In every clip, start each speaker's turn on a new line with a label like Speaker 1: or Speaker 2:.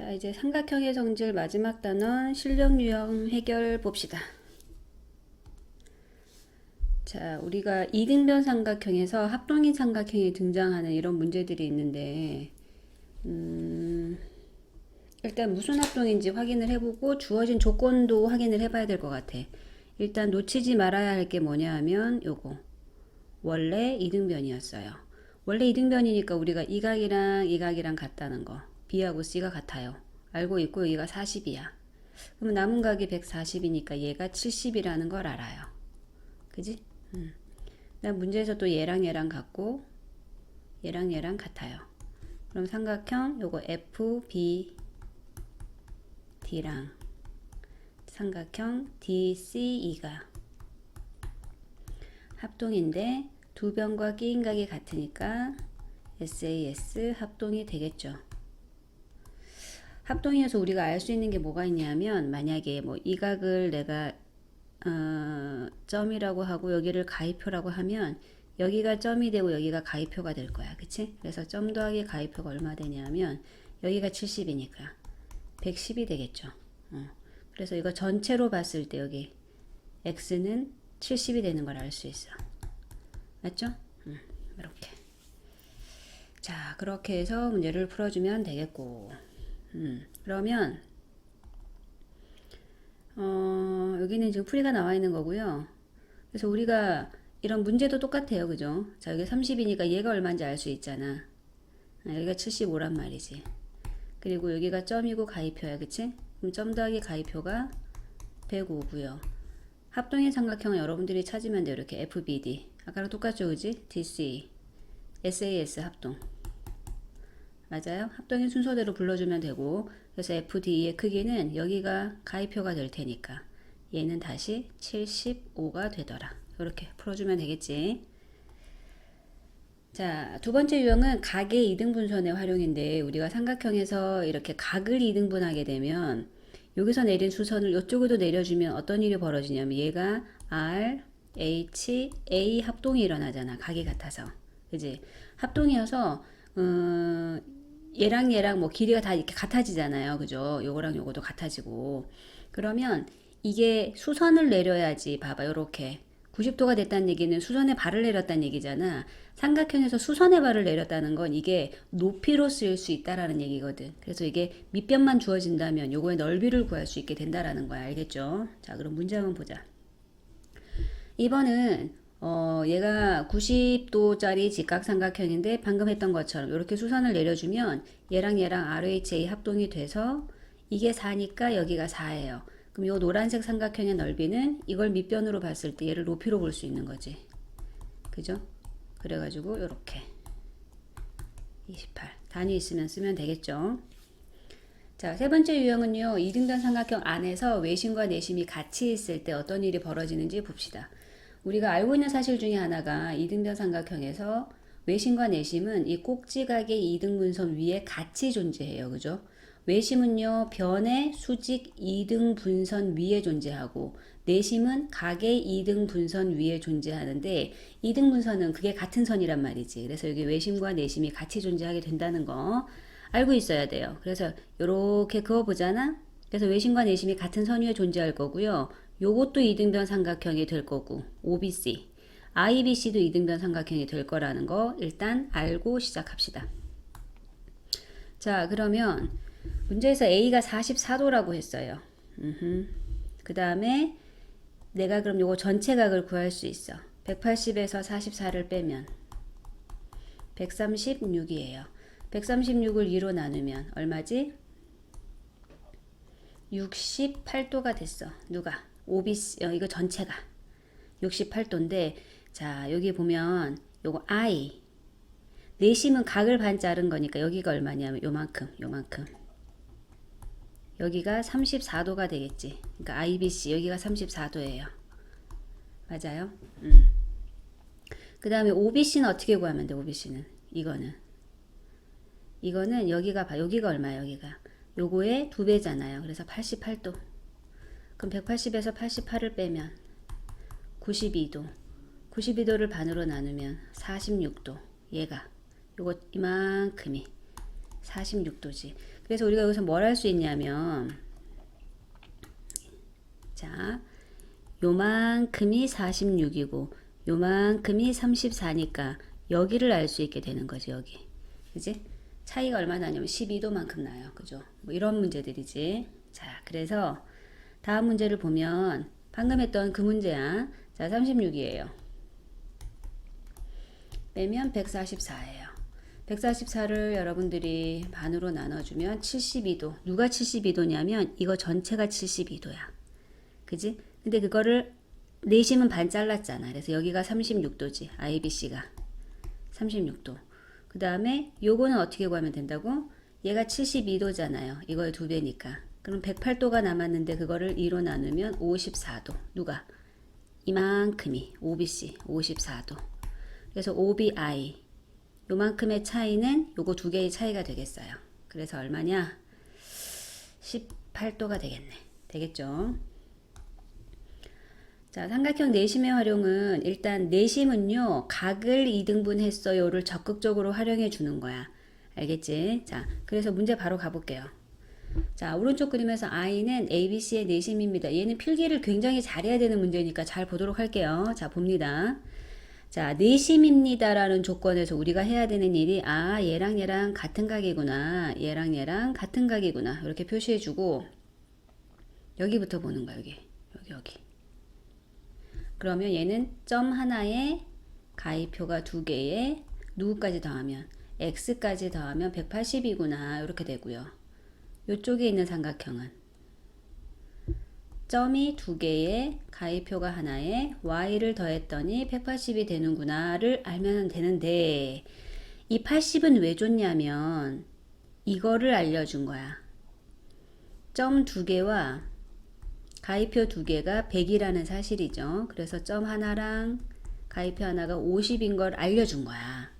Speaker 1: 자, 이제 삼각형의 성질 마지막 단원 실력 유형 해결 봅시다. 자, 우리가 이등변 삼각형에서 합동인 삼각형이 등장하는 이런 문제들이 있는데, 음, 일단 무슨 합동인지 확인을 해보고 주어진 조건도 확인을 해봐야 될 것 같아. 일단 놓치지 말아야 할 게 뭐냐 하면 요거. 원래 이등변이었어요. 원래 이등변이니까 우리가 이 각이랑 이 각이랑 같다는 거. B하고 C가 같아요. 알고 있고 여기가 40이야. 그럼 남은 각이 140이니까 얘가 70이라는 걸 알아요. 그지? 음. 난 문제에서 또 얘랑 얘랑 같고 얘랑 얘랑 같아요. 그럼 삼각형 요거 F, B, D랑 삼각형 D, C, E가 합동인데 두 변과 끼인 각이 같으니까 SAS 합동이 되겠죠. 합동이어서 우리가 알 수 있는 게 뭐가 있냐면 만약에 뭐 이 각을 내가 어, 점이라고 하고 여기를 가위표라고 하면 여기가 점이 되고 여기가 가위표가 될 거야. 그치? 그래서 점 더하기 가위표가 얼마 되냐면 여기가 70이니까 110이 되겠죠. 어. 그래서 이거 전체로 봤을 때 여기 x는 70이 되는 걸 알 수 있어. 맞죠? 음, 이렇게. 자, 그렇게 해서 문제를 풀어주면 되겠고. 음, 그러면 어, 여기는 지금 풀이가 나와 있는 거고요. 그래서 우리가 이런 문제도 똑같아요. 그죠? 자, 여기 30이니까 얘가 얼마인지 알 수 있잖아. 아, 여기가 75란 말이지. 그리고 여기가 점이고 가위표야. 그치? 그럼 점 더하기 가위표가 105고요. 합동인 삼각형은 여러분들이 찾으면 돼요. 이렇게 FBD. 아까랑 똑같죠. 그지? DC. SAS 합동. 맞아요? 합동인 순서대로 불러주면 되고 그래서 FD의 크기는 여기가 가위표가 될 테니까 얘는 다시 75가 되더라. 이렇게 풀어주면 되겠지. 자, 두 번째 유형은 각의 이등분선의 활용인데 우리가 삼각형에서 이렇게 각을 이등분하게 되면 여기서 내린 수선을 이쪽으로 내려주면 어떤 일이 벌어지냐면 얘가 R, H, A 합동이 일어나잖아. 각이 같아서. 그지? 합동이어서 음, 얘랑 얘랑 뭐 길이가 다 이렇게 같아지잖아요. 그죠? 요거랑 요거도 같아지고. 그러면 이게 수선을 내려야지. 봐봐. 요렇게. 90도가 됐다는 얘기는 수선에 발을 내렸다는 얘기잖아. 삼각형에서 수선에 발을 내렸다는 건 이게 높이로 쓰일 수 있다라는 얘기거든. 그래서 이게 밑변만 주어진다면 요거의 넓이를 구할 수 있게 된다라는 거야. 알겠죠? 자, 그럼 문제 한번 보자. 2번은 어, 얘가 90도짜리 직각삼각형인데 방금 했던 것처럼 이렇게 수선을 내려주면 얘랑 얘랑 RHA 합동이 돼서 이게 4니까 여기가 4예요. 그럼 이 노란색 삼각형의 넓이는 이걸 밑변으로 봤을 때 얘를 높이로 볼 수 있는 거지. 그죠? 그래가지고 이렇게 28 단위 있으면 쓰면 되겠죠. 자, 세 번째 유형은요. 이등변 삼각형 안에서 외심과 내심이 같이 있을 때 어떤 일이 벌어지는지 봅시다. 우리가 알고 있는 사실 중에 하나가 이등변 삼각형에서 외심과 내심은 이 꼭지각의 이등분선 위에 같이 존재해요. 그죠? 외심은요, 변의 수직 이등분선 위에 존재하고, 내심은 각의 이등분선 위에 존재하는데, 이등분선은 그게 같은 선이란 말이지. 그래서 여기 외심과 내심이 같이 존재하게 된다는 거 알고 있어야 돼요. 그래서 이렇게 그어보잖아? 그래서 외심과 내심이 같은 선 위에 존재할 거고요. 요것도 이등변 삼각형이 될 거고 OBC, IBC도 이등변 삼각형이 될 거라는 거 일단 알고 시작합시다. 자 그러면 문제에서 A가 44도라고 했어요. 그 다음에 내가 그럼 요거 전체 각을 구할 수 있어. 180에서 44를 빼면 136이에요. 136을 2로 나누면 얼마지? 68도가 됐어. 누가? OBC 어, 이거 전체가 68도인데 자 여기 보면 요거 I. 내심은 각을 반 자른 거니까 여기가 얼마냐면 요만큼 요만큼. 여기가 34도가 되겠지. 그러니까 IBC 여기가 34도예요. 맞아요? 음. 그 다음에 OBC는 어떻게 구하면 돼 OBC는? 이거는. 이거는 여기가 봐 여기가 얼마야 여기가? 요거의 두 배잖아요. 그래서 88도 그럼 180에서 88을 빼면 92도. 92도를 반으로 나누면 46도. 얘가 요거 이만큼이 46도지. 그래서 우리가 여기서 뭘 할 수 있냐면 자 요만큼이 46이고 요만큼이 34니까 여기를 알 수 있게 되는 거지 여기 그지 차이가 얼마나 나냐면 12도만큼 나요 그죠 뭐 이런 문제들이지 자 그래서 다음 문제를 보면 방금 했던 그 문제야 자 36이에요 빼면 144예요 144를 여러분들이 반으로 나눠주면 72도 누가 72도냐면 이거 전체가 72도야 그지? 근데 그거를 내심은 반 잘랐잖아. 그래서 여기가 36도지. IBC가 36도. 그 다음에 요거는 어떻게 구하면 된다고? 얘가 72도잖아요. 이거의 두 배니까. 그럼 108도가 남았는데 그거를 2로 나누면 54도. 누가? 이만큼이 OBC 54도. 그래서 OBI 요만큼의 차이는 요거 두 개의 차이가 되겠어요. 그래서 얼마냐? 18도가 되겠네. 되겠죠? 자, 삼각형 내심의 활용은 일단 내심은요, 각을 이등분 했어요를 적극적으로 활용해 주는 거야. 알겠지? 자, 그래서 문제 바로 가볼게요. 자, 오른쪽 그림에서 I는 ABC의 내심입니다. 얘는 필기를 굉장히 잘해야 되는 문제니까 잘 보도록 할게요. 자, 봅니다. 자, 내심입니다라는 조건에서 우리가 해야 되는 일이, 아, 얘랑 얘랑 같은 각이구나. 얘랑 얘랑 같은 각이구나. 이렇게 표시해 주고, 여기부터 보는 거야, 여기. 여기, 여기. 그러면 얘는 점 하나에 가위표가 두 개에 누구까지 더하면 x까지 더하면 180이구나 이렇게 되고요. 이쪽에 있는 삼각형은 점이 두 개에 가위표가 하나에 y를 더했더니 180이 되는구나를 알면 되는데 이 80은 왜 줬냐면 이거를 알려준 거야. 점 두 개와 가위표 두 개가 100이라는 사실이죠. 그래서 점 하나랑 가위표 하나가 50인 걸 알려준 거야.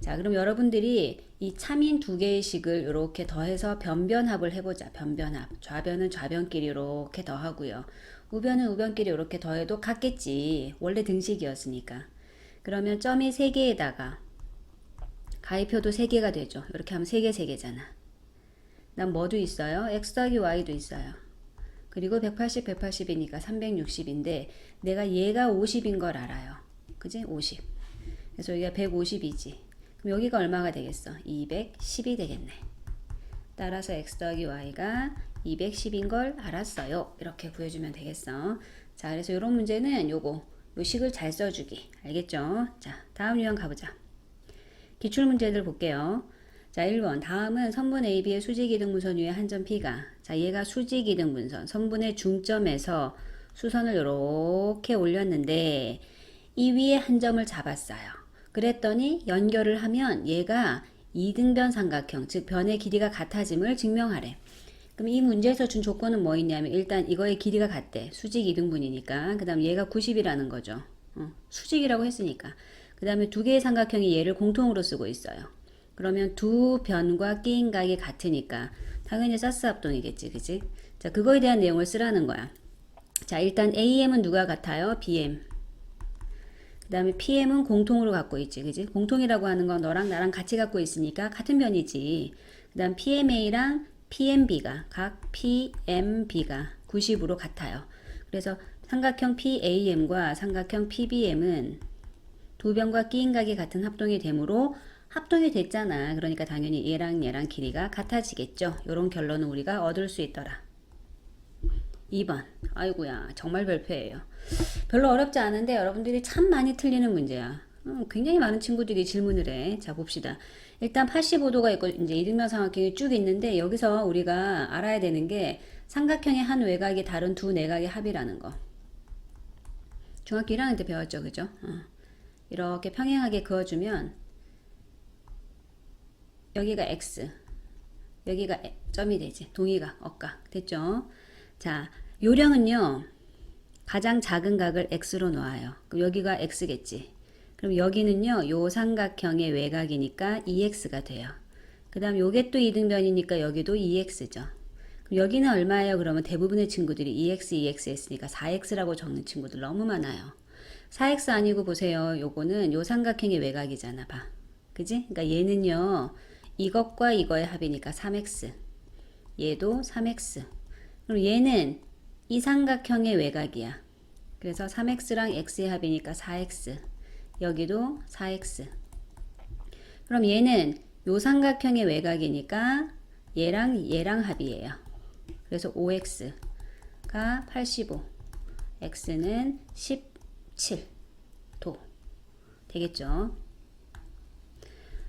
Speaker 1: 자, 그럼 여러분들이 이 참인 두 개의 식을 이렇게 더해서 변변합을 해보자. 변변합. 좌변은 좌변끼리 이렇게 더하고요. 우변은 우변끼리 이렇게 더해도 같겠지. 원래 등식이었으니까. 그러면 점이 3개에다가 가위표도 3개가 되죠. 이렇게 하면 3개, 3개잖아. 난 뭐도 있어요? x 더하기 y도 있어요. 그리고 180, 180이니까 360인데 내가 얘가 50인 걸 알아요. 그지? 50. 그래서 여기가 150이지. 그럼 여기가 얼마가 되겠어? 210이 되겠네. 따라서 x 더하기 y가 210인 걸 알았어요. 이렇게 구해주면 되겠어. 자, 그래서 이런 문제는 요거, 요 식을 잘 써주기. 알겠죠? 자, 다음 유형 가보자. 기출 문제들 볼게요. 자, 1번. 다음은 선분 AB의 수직이등분선 위에 한 점 P가. 자, 얘가 수직이등분선. 선분의 중점에서 수선을 이렇게 올렸는데, 이 위에 한 점을 잡았어요. 그랬더니 연결을 하면 얘가 이등변 삼각형, 즉 변의 길이가 같아짐을 증명하래. 그럼 이 문제에서 준 조건은 뭐 있냐면 일단 이거의 길이가 같대. 수직 이등분이니까. 그 다음 얘가 90이라는 거죠. 어, 수직이라고 했으니까. 그 다음에 두 개의 삼각형이 얘를 공통으로 쓰고 있어요. 그러면 두 변과 끼인 각이 같으니까 당연히 사스 합동이겠지, 그지? 자, 그거에 대한 내용을 쓰라는 거야. 자, 일단 AM은 누가 같아요? BM. 그 다음에 PM은 공통으로 갖고 있지, 그지? 공통이라고 하는 건 너랑 나랑 같이 갖고 있으니까 같은 변이지. 그 다음 PMA랑 PMB가, 각 PMB가 90으로 같아요. 그래서 삼각형 PAM과 삼각형 PBM은 두 변과 끼인 각이 같은 합동이 되므로 합동이 됐잖아. 그러니까 당연히 얘랑 얘랑 길이가 같아지겠죠. 이런 결론은 우리가 얻을 수 있더라. 2번. 아이고야. 정말 별표예요. 별로 어렵지 않은데 여러분들이 참 많이 틀리는 문제야. 어, 굉장히 많은 친구들이 질문을 해. 자, 봅시다. 일단 85도가 있고 이제 이등변 삼각형이 쭉 있는데 여기서 우리가 알아야 되는 게 삼각형의 한 외곽이 다른 두 내각의 합이라는 거. 중학교 1학년 때 배웠죠. 그죠? 어. 이렇게 평행하게 그어주면 여기가 x 여기가 점이 되지 동의각 억각 됐죠 자 요령은요 가장 작은 각을 x로 놓아요. 그럼 여기가 x겠지. 그럼 여기는요 요 삼각형의 외곽이니까 2x가 돼요. 그 다음 요게 또 이등변이니까 여기도 2x죠. 그럼 여기는 얼마예요? 그러면 대부분의 친구들이 2x 2x 했으니까 4x라고 적는 친구들 너무 많아요. 4x 아니고 보세요. 요거는 요 삼각형의 외곽이잖아 봐. 그지? 그러니까 얘는요 이것과 이거의 합이니까 3x. 얘도 3x. 그럼 얘는 이 삼각형의 외곽이야. 그래서 3x랑 x의 합이니까 4x. 여기도 4x. 그럼 얘는 요 삼각형의 외곽이니까 얘랑 얘랑 합이에요. 그래서 5x가 85. x는 17도. 되겠죠?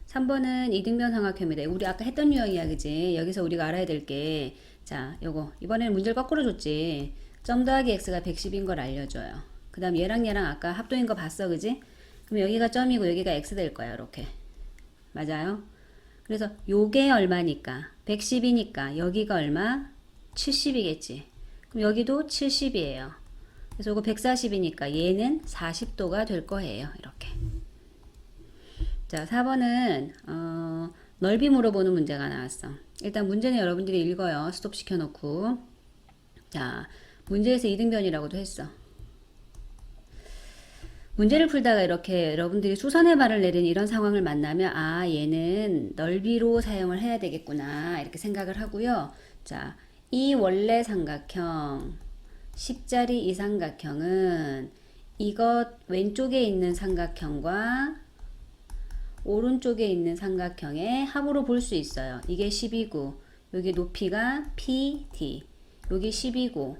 Speaker 1: 3번은 이등변 삼각형입니다. 우리 아까 했던 유형이야, 그지? 여기서 우리가 알아야 될 게, 자, 요거. 이번에는 문제를 거꾸로 줬지. 점 더하기 x가 110인 걸 알려줘요. 그 다음 얘랑 얘랑 아까 합동인 거 봤어, 그지? 그럼 여기가 점이고 여기가 x 될 거야, 이렇게. 맞아요? 그래서 요게 얼마니까? 110이니까 여기가 얼마? 70이겠지. 그럼 여기도 70이에요. 그래서 이거 140이니까 얘는 40도가 될 거예요. 이렇게. 자, 4번은 어, 넓이 물어보는 문제가 나왔어. 일단 문제는 여러분들이 읽어요. 스톱 시켜놓고. 자, 문제에서 이등변이라고도 했어. 문제를 풀다가 이렇게 여러분들이 수선의 발을 내린 이런 상황을 만나면 아 얘는 넓이로 사용을 해야 되겠구나 이렇게 생각을 하고요. 자, 이 원래 삼각형 십자리 이 삼각형은 이것 왼쪽에 있는 삼각형과 오른쪽에 있는 삼각형의 합으로 볼 수 있어요. 이게 10이고 여기 높이가 PD 여기 10이고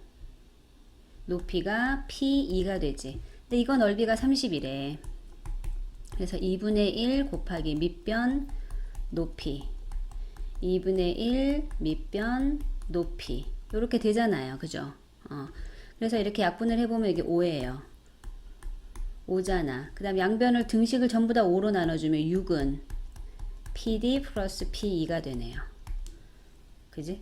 Speaker 1: 높이가 P2가 되지. 근데 이거 넓이가 30이래. 그래서 2분의 1 곱하기 밑변 높이 2분의 1 밑변 높이 이렇게 되잖아요. 그죠? 어. 그래서 이렇게 약분을 해보면 이게 5예요. 5잖아. 그 다음 양변을 등식을 전부 다 5로 나눠주면 6은 PD 플러스 P2가 되네요. 그지?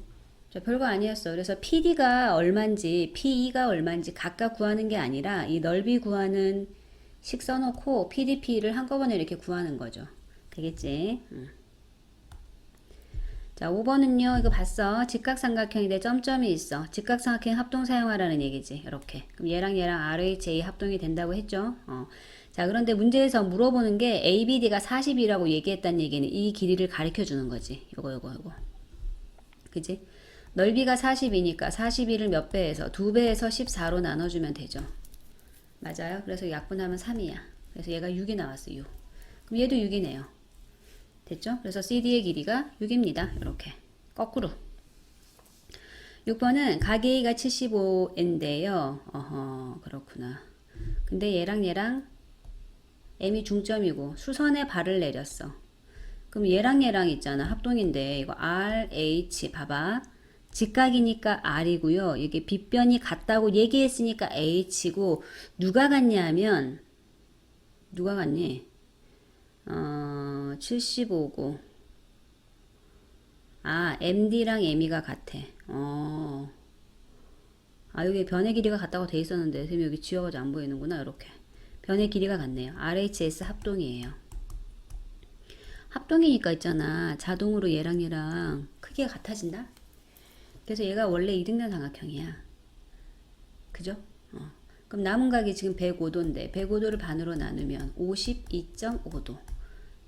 Speaker 1: 저 별거 아니었어. 그래서 PD가 얼만지, PE가 얼만지 각각 구하는 게 아니라 이 넓이 구하는 식 써놓고 PDP를 한꺼번에 이렇게 구하는 거죠. 되겠지? 응. 자, 5번은요, 이거 봤어. 직각삼각형인데 점점이 있어. 직각삼각형 합동 사용하라는 얘기지. 이렇게. 그럼 얘랑 얘랑 RHA 합동이 된다고 했죠. 어. 자, 그런데 문제에서 물어보는 게 ABD가 40이라고 얘기했다는 얘기는 이 길이를 가르쳐 주는 거지. 요거, 요거, 요거. 그지? 넓이가 40이니까 41을 몇 배에서? 두 배에서 14로 나눠 주면 되죠. 맞아요? 그래서 약분하면 3이야. 그래서 얘가 6이 나왔어, 6. 그럼 얘도 6이네요. 됐죠? 그래서 CD의 길이가 6입니다. 이렇게. 거꾸로. 6번은 가계이가 75인데요. 어허, 그렇구나. 근데 얘랑 얘랑 M이 중점이고 수선에 발을 내렸어. 그럼 얘랑 얘랑 있잖아. 합동인데 이거 R, H 봐봐. 직각이니까 R이고요. 이게 빗변이 같다고 얘기했으니까 H고 누가 같냐 하면 누가 같니? 어, 75고 아, MD랑 ME가 같아. 어. 아, 여기 변의 길이가 같다고 돼 있었는데 선생님 여기 지워가지고 안 보이는구나. 이렇게. 변의 길이가 같네요. RHS 합동이에요. 합동이니까 있잖아. 자동으로 얘랑 얘랑 크기가 같아진다. 그래서 얘가 원래 이등변 삼각형이야. 그죠? 어. 그럼 남은 각이 지금 105도인데 105도를 반으로 나누면 52.5도.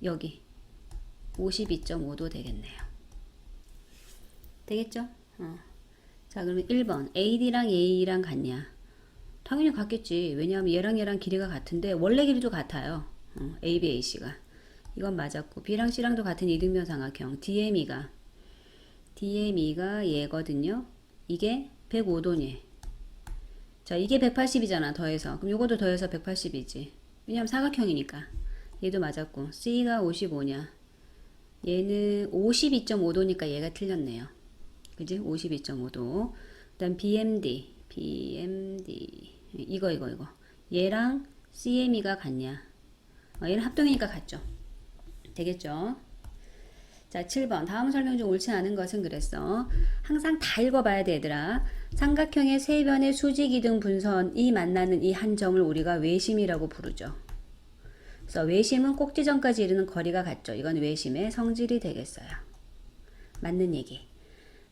Speaker 1: 여기 52.5도 되겠네요. 되겠죠? 어. 자, 그러면 1번 AD랑 AE랑 같냐? 당연히 같겠지. 왜냐하면 얘랑 얘랑 길이가 같은데 원래 길이도 같아요. 어, AB, AC가. 이건 맞았고 B랑 C랑도 같은 이등변 삼각형 DME가 DME가 얘거든요. 이게 105도니. 자, 이게 180이잖아. 더해서. 그럼 요것도 더해서 180이지. 왜냐면 사각형이니까. 얘도 맞았고. C가 55냐. 얘는 52.5도니까 얘가 틀렸네요. 그지? 52.5도. 그 다음 BMD. BMD. 이거, 이거, 이거. 얘랑 CME가 같냐. 어, 얘는 합동이니까 같죠. 되겠죠? 자, 7번. 다음 설명 중 옳지 않은 것은 그랬어. 항상 다 읽어봐야 돼, 얘들아. 삼각형의 세 변의 수직이등 분선이 만나는 이 한 점을 우리가 외심이라고 부르죠. 그래서 외심은 꼭지점까지 이르는 거리가 같죠. 이건 외심의 성질이 되겠어요. 맞는 얘기.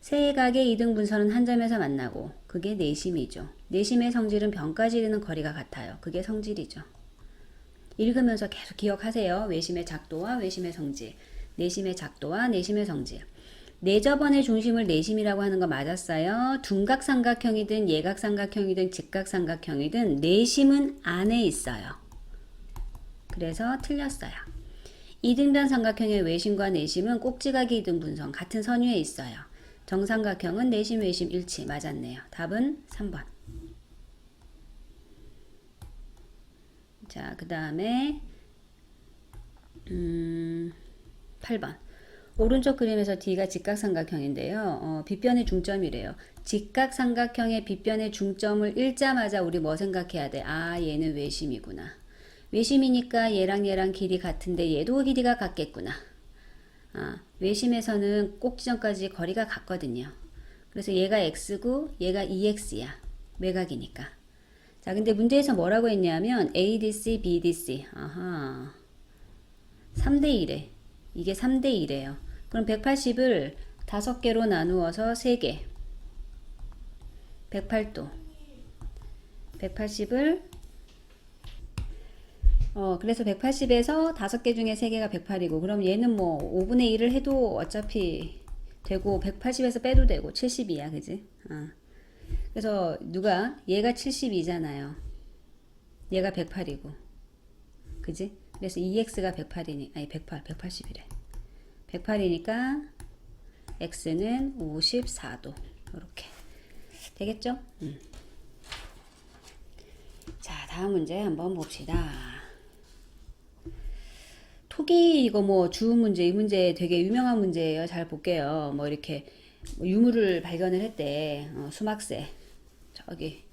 Speaker 1: 세 각의 이등 분선은 한 점에서 만나고 그게 내심이죠. 내심의 성질은 변까지 이르는 거리가 같아요. 그게 성질이죠. 읽으면서 계속 기억하세요. 외심의 작도와 외심의 성질. 내심의 작도와 내심의 성질. 내저번의 중심을 내심이라고 하는 거 맞았어요. 둔각삼각형이든 예각삼각형이든 직각삼각형이든 내심은 안에 있어요. 그래서 틀렸어요. 이등변 삼각형의 외심과 내심은 꼭지각이 이등 분선 같은 선 위에 있어요. 정삼각형은 내심 외심 일치 맞았네요. 답은 3번. 자, 그 다음에 음, 8번. 오른쪽 그림에서 D가 직각삼각형인데요. 어, 빗변의 중점이래요. 직각삼각형의 빗변의 중점을 읽자마자 우리 뭐 생각해야 돼? 아, 얘는 외심이구나. 외심이니까 얘랑 얘랑 길이 같은데 얘도 길이가 같겠구나. 아, 외심에서는 꼭지점까지 거리가 같거든요. 그래서 얘가 x고 얘가 2x야. 외곽이니까. 자, 근데 문제에서 뭐라고 했냐면 ADC, BDC. 아하. 3대 1에. 이게 3대 1이에요. 그럼 180을 5개로 나누어서 3개. 108도. 180을 어, 그래서 180에서 5개 중에 3개가 108이고, 그럼 얘는 뭐 5분의 1을 해도 어차피 되고, 180에서 빼도 되고, 72야, 그지? 어. 그래서 누가, 얘가 72잖아요. 얘가 108이고. 그지? 그래서 2x가 108이니, 아니, 108, 180이래. 108이니까, x는 54도. 이렇게. 되겠죠? 음. 자, 다음 문제 한번 봅시다. 토기 이거 뭐 주음 문제 이 문제 되게 유명한 문제예요. 잘 볼게요. 뭐 이렇게 뭐 유물을 발견을 했대. 어, 수막새 저기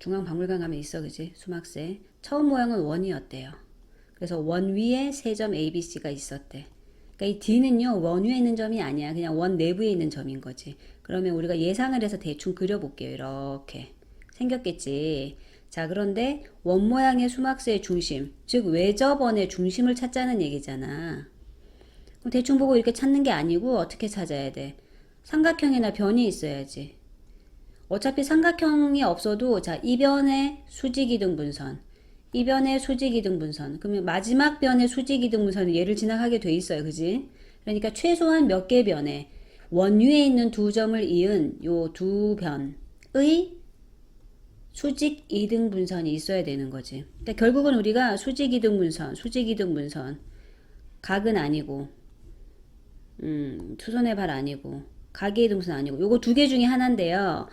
Speaker 1: 중앙박물관 가면 있어 그지 수막새 처음 모양은 원이었대요. 그래서 원 위에 세 점 A, B, C가 있었대. 그러니까 이 D는요 원 위에 있는 점이 아니야. 그냥 원 내부에 있는 점인 거지. 그러면 우리가 예상을 해서 대충 그려볼게요. 이렇게 생겼겠지. 자, 그런데 원 모양의 수막새의 중심, 즉 외접원의 중심을 찾자는 얘기잖아. 그럼 대충 보고 이렇게 찾는 게 아니고 어떻게 찾아야 돼? 삼각형이나 변이 있어야지. 어차피 삼각형이 없어도 자, 이 변의 수직이등 분선, 이 변의 수직이등 분선. 그러면 마지막 변의 수직이등 분선은 얘를 지나가게 돼 있어요. 그지? 그러니까 최소한 몇 개 변에 원 위에 있는 두 점을 이은 요 두 변의 수직 이등 분선이 있어야 되는 거지. 그러니까 결국은 우리가 수직 이등 분선, 수직 이등 분선, 각은 아니고, 음, 투손의 발 아니고, 각의 이등 분선 아니고, 요거 두 개 중에 하나인데요.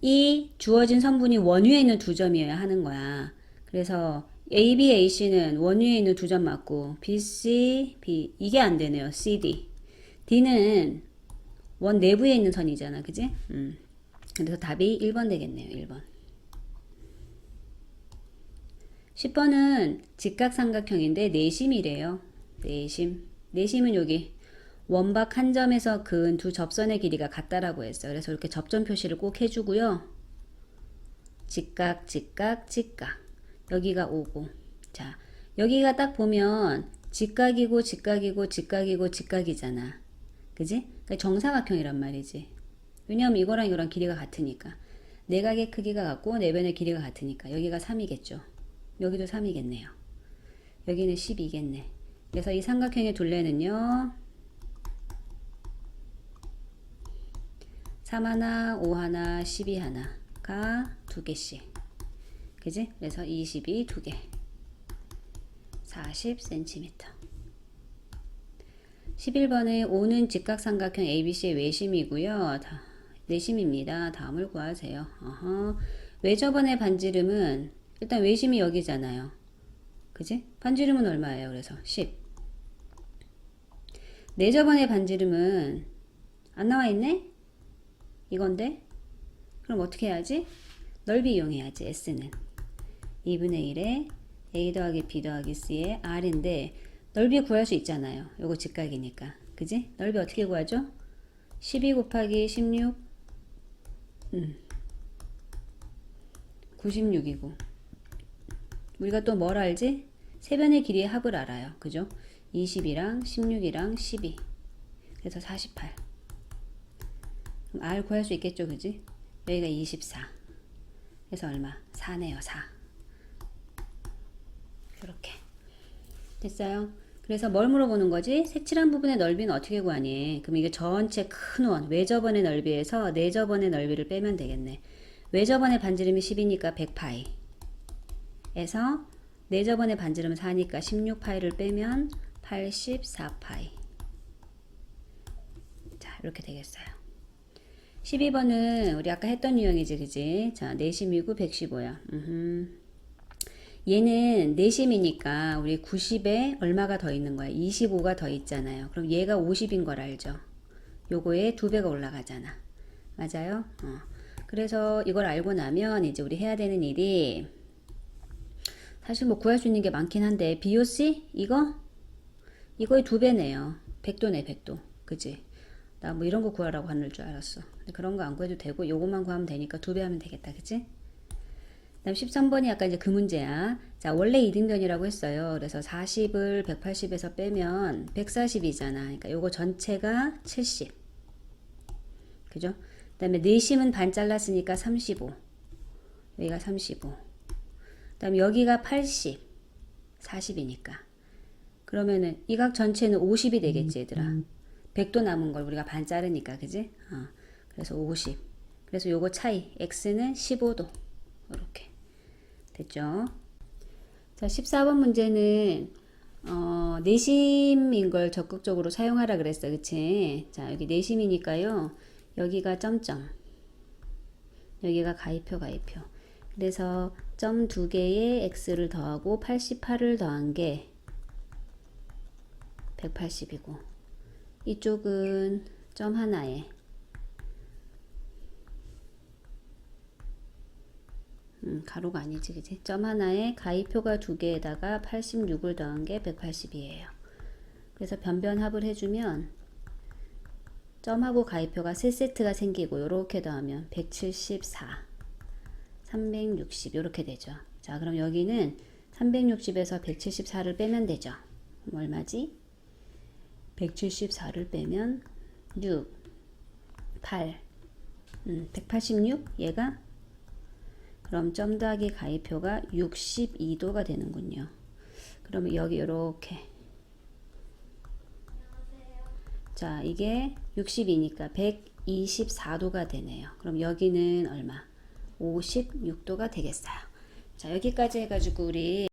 Speaker 1: 이 주어진 선분이 원 위에 있는 두 점이어야 하는 거야. 그래서 A, B, A, C는 원 위에 있는 두 점 맞고, B, C, B 이게 안 되네요. C, D. D는 원 내부에 있는 선이잖아, 그지? 음. 그래서 답이 1번 되겠네요. 1번. 10번은 직각삼각형인데 내심이래요. 내심. 내심은 여기 원박 한 점에서 그은 두 접선의 길이가 같다라고 했어요. 그래서 이렇게 접점 표시를 꼭 해주고요. 직각, 직각, 직각. 여기가 오고. 자, 여기가 딱 보면 직각이고 직각이고 직각이고 직각이잖아. 그지? 그러니까 정사각형이란 말이지. 왜냐하면 이거랑 이거랑 길이가 같으니까. 내각의 크기가 같고 내변의 길이가 같으니까 여기가 3이겠죠. 여기도 3이겠네요. 여기는 12겠네. 그래서 이 삼각형의 둘레는요. 3 하나, 5 하나, 12 하나가 두 개씩. 그지? 그래서 22 두 개. 40cm. 11번에 5는 직각삼각형 ABC의 외심이고요. 다, 내심입니다. 다음을 구하세요. 어허. 외저번의 반지름은 일단 외심이 여기잖아요. 그지? 반지름은 얼마예요? 그래서 10. 내저번의 반지름은 안 나와 있네? 이건데? 그럼 어떻게 해야지? 넓이 이용해야지, S는. 2분의 1에 A 더하기 B 더하기 C의 R인데, 넓이 구할 수 있잖아요. 요거 직각이니까. 그지? 넓이 어떻게 구하죠? 12 곱하기 16, 음. 96이고. 우리가 또 뭘 알지? 세변의 길이의 합을 알아요. 그죠? 20이랑 16이랑 12. 그래서 48. 그럼 R 구할 수 있겠죠, 그지? 여기가 24. 그래서 얼마? 4네요, 4. 이렇게. 됐어요? 그래서 뭘 물어보는 거지? 색칠한 부분의 넓이는 어떻게 구하니? 그럼 이게 전체 큰 원, 외접원의 넓이에서 내접원의 넓이를 빼면 되겠네. 외접원의 반지름이 10이니까 100파이. 에서 내접원의 반지름은 4니까 16파이를 빼면 84파이. 자, 이렇게 되겠어요. 12번은 우리 아까 했던 유형이지, 그지? 자, 내심이고 115야. 음흠. 얘는 내심이니까 우리 90에 얼마가 더 있는 거야? 25가 더 있잖아요. 그럼 얘가 50인 걸 알죠? 요거에 두 배가 올라가잖아. 맞아요? 어. 그래서 이걸 알고 나면 이제 우리 해야 되는 일이 사실 뭐 구할 수 있는 게 많긴 한데 BOC 이거 이거의 두 배네요. 100도네 100도. 그지? 나 뭐 이런 거 구하라고 하는 줄 알았어. 근데 그런 거 안 구해도 되고 요것만 구하면 되니까 두 배 하면 되겠다. 그지? 다음 13번이 아까 이제 그 문제야. 자, 원래 2등변이라고 했어요. 그래서 40을 180에서 빼면 140이잖아. 그러니까 요거 전체가 70. 그죠? 그 다음에 내심은 반 잘랐으니까 35. 여기가 35. 그 다음에 여기가 80. 40이니까. 그러면은 이 각 전체는 50이 되겠지, 얘들아. 100도 남은 걸 우리가 반 자르니까, 그지? 어. 그래서 50. 그래서 요거 차이. x는 15도. 이렇게. 됐죠? 자, 14번 문제는 어, 내심인 걸 적극적으로 사용하라 그랬어. 그치? 자, 여기 내심이니까요. 여기가 점점. 여기가 가입표, 가입표. 그래서 점 두 개에 x를 더하고 88을 더한 게 180이고 이쪽은 점 하나에 음, 가로가 아니지, 그지? 점 하나에 가위표가 두 개에다가 86을 더한 게 180이에요. 그래서 변변합을 해주면 점하고 가위표가 세 세트가 생기고 요렇게 더하면 174, 360 요렇게 되죠. 자, 그럼 여기는 360에서 174를 빼면 되죠. 그럼 얼마지? 174를 빼면 6, 8, 음, 186 얘가 그럼 점 더하기 가위표가 62도가 되는군요. 그러면 여기 이렇게 자 이게 60이니까 124도가 되네요. 그럼 여기는 얼마? 56도가 되겠어요. 자 여기까지 해가지고 우리